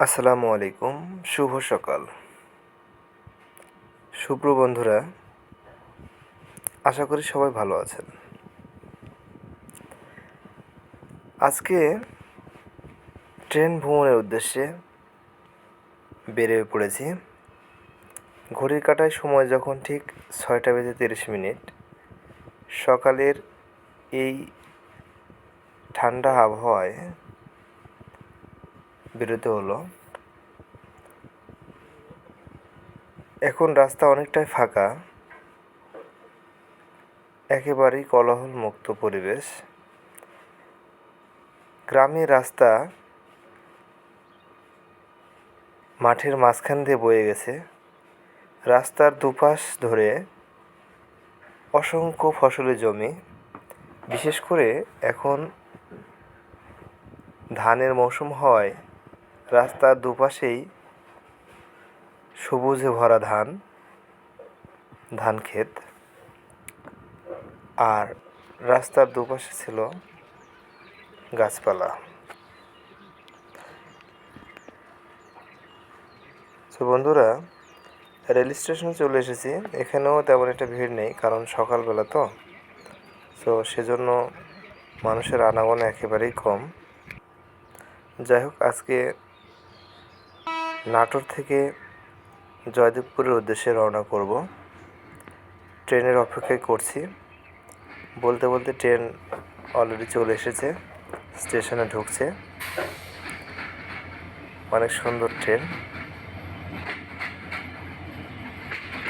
আসসালামু আলাইকুম, শুভ সকাল। শুভ্র বন্ধুরা, আশা করি সবাই ভালো আছেন। আজকে ট্রেন ভ্রমণের উদ্দেশ্যে বেরিয়ে পড়েছি। ঘড়ির কাটায় সময় যখন ঠিক ছয়টা বেজে তিরিশ মিনিট, সকালের এই ঠান্ডা আবহাওয়ায় বেরোতে হলো। এখন রাস্তা অনেকটাই ফাঁকা। একেবারেই কোলাহল মুক্ত পরিবেশ। গ্রামের রাস্তা মাঠের মাঝখান দিয়ে বয়ে গেছে। রাস্তার দুপাশ ধরে অসংখ্য ফসলের জমি। বিশেষ করে এখন ধানের মৌসুম হওয়ায় রাস্তার দুপাশেই সবুজে ভরা ধান ধান ক্ষেত। আর রাস্তার দুপাশে ছিল গাছপালা। তো বন্ধুরা, রেল স্টেশনে চলে এসেছি। এখানেও তেমন একটা ভিড় নেই, কারণ সকালবেলা তো। তো সেজন্য মানুষের আনাগোনা একেবারেই কম। যাই হোক, আজকে নাটোর থেকে জয়দেবপুরের উদ্দেশ্যে রওনা করব। ট্রেনের অপেক্ষায় করছি। বলতে বলতে ট্রেন অলরেডি চলে এসেছে, স্টেশনে ঢুকছে। অনেক সুন্দর ট্রেন।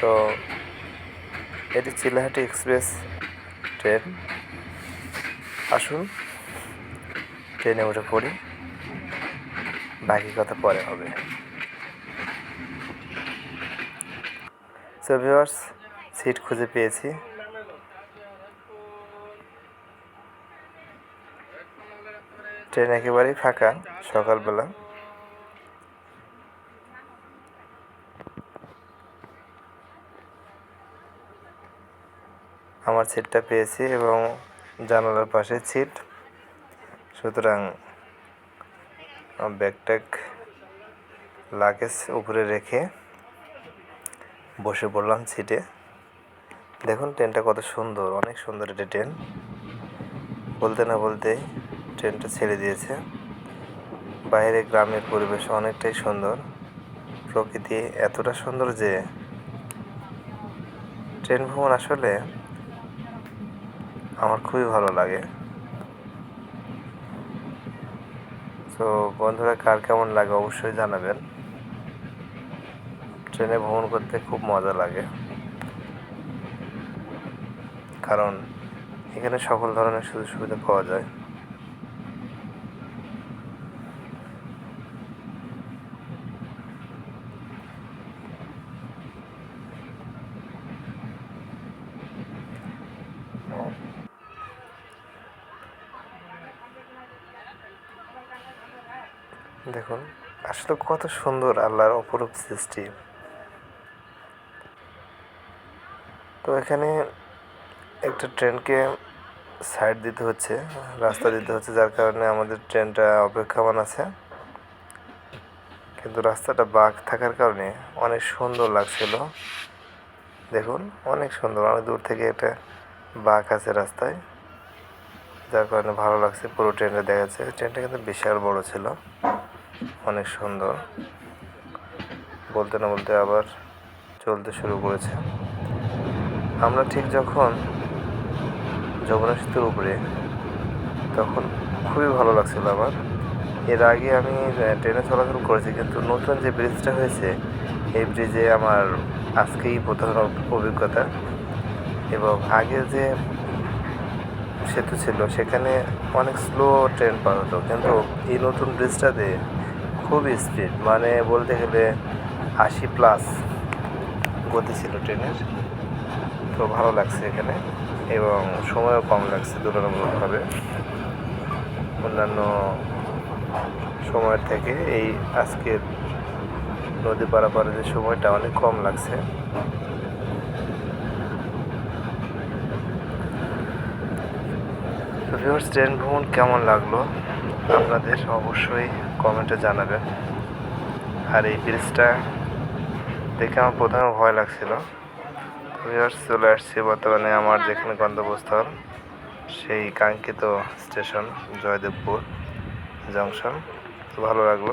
তো এটি চিলাহাটি এক্সপ্রেস ট্রেন। আসুন, ট্রেনে উঠে পড়ি। বাকি কথা পরে হবে। সো সিট খুঁজে পেয়েছি। ট্রেন একেবারেই ফাঁকা, সকালবেলা। আমার সিটটা পেয়েছি এবং জানালার পাশে সিট। সুতরাং ব্যাগ ট্যাগ লাগেজ উপরে রেখে বসে পড়লাম সিটে দেখুন, ট্রেনটা কত সুন্দর, অনেক সুন্দর এটা ট্রেন। বলতে না বলতেই ট্রেনটা ছেড়ে দিয়েছে। বাইরে গ্রামের পরিবেশ অনেকটাই সুন্দর। প্রকৃতি এতটা সুন্দর যে ট্রেন ভ্রমণ আসলে আমার খুবই ভালো লাগে। তো বন্ধুরা, কার কেমন লাগে অবশ্যই জানাবেন। ট্রেনে ভ্রমণ করতে খুব মজা লাগে। কারণ এখানে সকল ধরনের সুযোগ সুবিধা পাওয়া যায়। দেখুন, আসলে কত সুন্দর আল্লাহর অপরূপ সৃষ্টি। তো এখানে একটা ট্রেনকে সাইড দিতে হচ্ছে, রাস্তা দিতে হচ্ছে, যার কারণে আমাদের ট্রেনটা অপেক্ষমান আছে। কিন্তু রাস্তাটা বাঁক থাকার কারণে অনেক সুন্দর লাগছিল। দেখুন, অনেক সুন্দর, অনেক দূর থেকে একটা বাঘ আছে রাস্তায়। যার কারণে ভালো লাগছে, পুরো ট্রেনটা দেখা যাচ্ছে। ট্রেনটা কিন্তু বিশাল বড় ছিল, অনেক সুন্দর। বলতে না বলতে আবার চলতে শুরু করেছে। আমরা ঠিক যখন যমুনা সেতুর উপরে, তখন খুবই ভালো লাগছিল আমার। এর আগে আমি ট্রেনে চলাচল করেছি, কিন্তু নতুন যে ব্রিজটা হয়েছে, এই ব্রিজে আমার আজকেই প্রথম অভিজ্ঞতা। এবং আগে যে সেতু ছিল, সেখানে অনেক স্লো ট্রেন পাওয়া হতো কিন্তু এই নতুন ব্রিজটাতে খুবই স্পিড মানে বলতে গেলে আশি প্লাস গতি ছিল ট্রেনের। তো ভালো লাগছে এখানে এবং সময়ও কম লাগছে তুলনামূলকভাবে। অন্যান্য সময়ের থেকে এই আজকের নদী পারাপারের যে সময়টা অনেক কম লাগছে। ভিউয়ার্স ট্রেন ভ্রমণ কেমন লাগল? আপনাদের অবশ্যই কমেন্টে জানাবেন। আর এই ব্রিজটা দেখে আমার প্রথমে ভয় লাগছিল। ভিউয়ার্স চলে আসছি বর্তমানে আমার যেখানে গন্তব্যস্থল সেই কাঙ্ক্ষিত স্টেশন জয়দেবপুর জংশন ভালো লাগল।